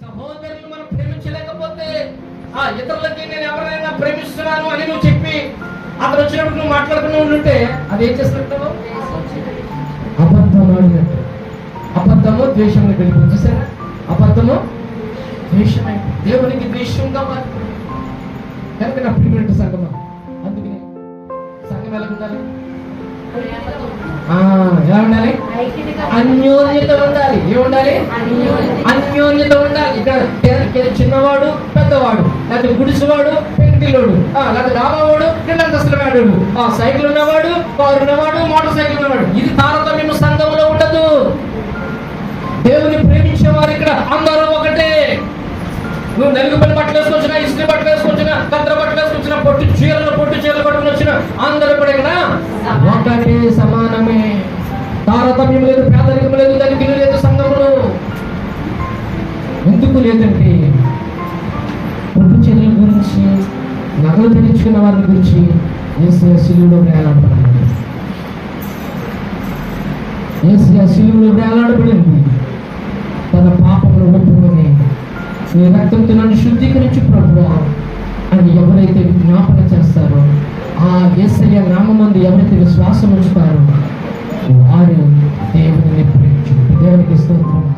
సహోదరులు మనం ప్రేమించలేకపోతే ఆ ఇతరులకి నేను ఎవరైనా ప్రేమిస్తున్నాను అని నువ్వు చెప్పి అతను వచ్చినప్పుడు నువ్వు మాట్లాడుకుని ఉంటే అది ఏం చేసినట్టు అబద్ధం ఆడినట్టు అబద్ధము ద్వేషంలో వెళ్ళిపోతుంది చూసారా? అబద్ధము ద్వేషమే. దేవునికి ద్వేషం కావాలి కనుక నా ప్రిమినెంట్ సంగమం. అందుకని సంఘం ఎలా ఉండాలి ఆ, ఎలా ఉండాలి? అన్యోన్యత ఉండాలి. ఏం ఉండాలి అన్యోన్యత ఉండాలి. ఇక్కడ చిన్నవాడు పెద్దవాడు లేకపోతే గుడిసెవాడు పెంకిలోడు లేకపోతే రాబావాడు రెండంతస్తుల వాడు ఆ సైకిల్ ఉన్నవాడు కారు ఉన్నవాడు మోటార్ సైకిల్ ఉన్నవాడు. ఇది తారతమ్యం సంఘంలో ఉండదు. దేవుని ప్రేమించే వారు ఇక్కడ అందరూ ఒకటే. నువ్వు నలుగు పని బట్టలు వేసుకొచ్చినా ఇస్త్రీ బట్టలు వేసుకొచ్చినా కత్ర బట్టలు వేసుకొచ్చినా పొట్టు చీరలు పొట్టు చీరలు పట్టుకుని వచ్చిన అందరూ కూడా ఇక్కడ ఒకటే సమానమే. తారతమ్యం లేదు పేదరికం లేదు దానికి లేదు సంఘములు? ఎందుకు లేదంటే పొట్టు చీరల గురించి నగలు ధరించుకున్న వారి గురించి ఏసీ శిలువులో వేలాడబడింది ఏసీ శిలువులో వేలాడబడింది తన పాపంలో ఒప్పుకొని నీ రక్తంతో నన్ను శుద్ధీకరించి ప్రభు అని ఎవరైతే జ్ఞాపన చేస్తారో ఆ ఏసయ్య నామందు ఎవరైతే విశ్వాసం ఉంచుతారో వారు దేవుడు Thank you.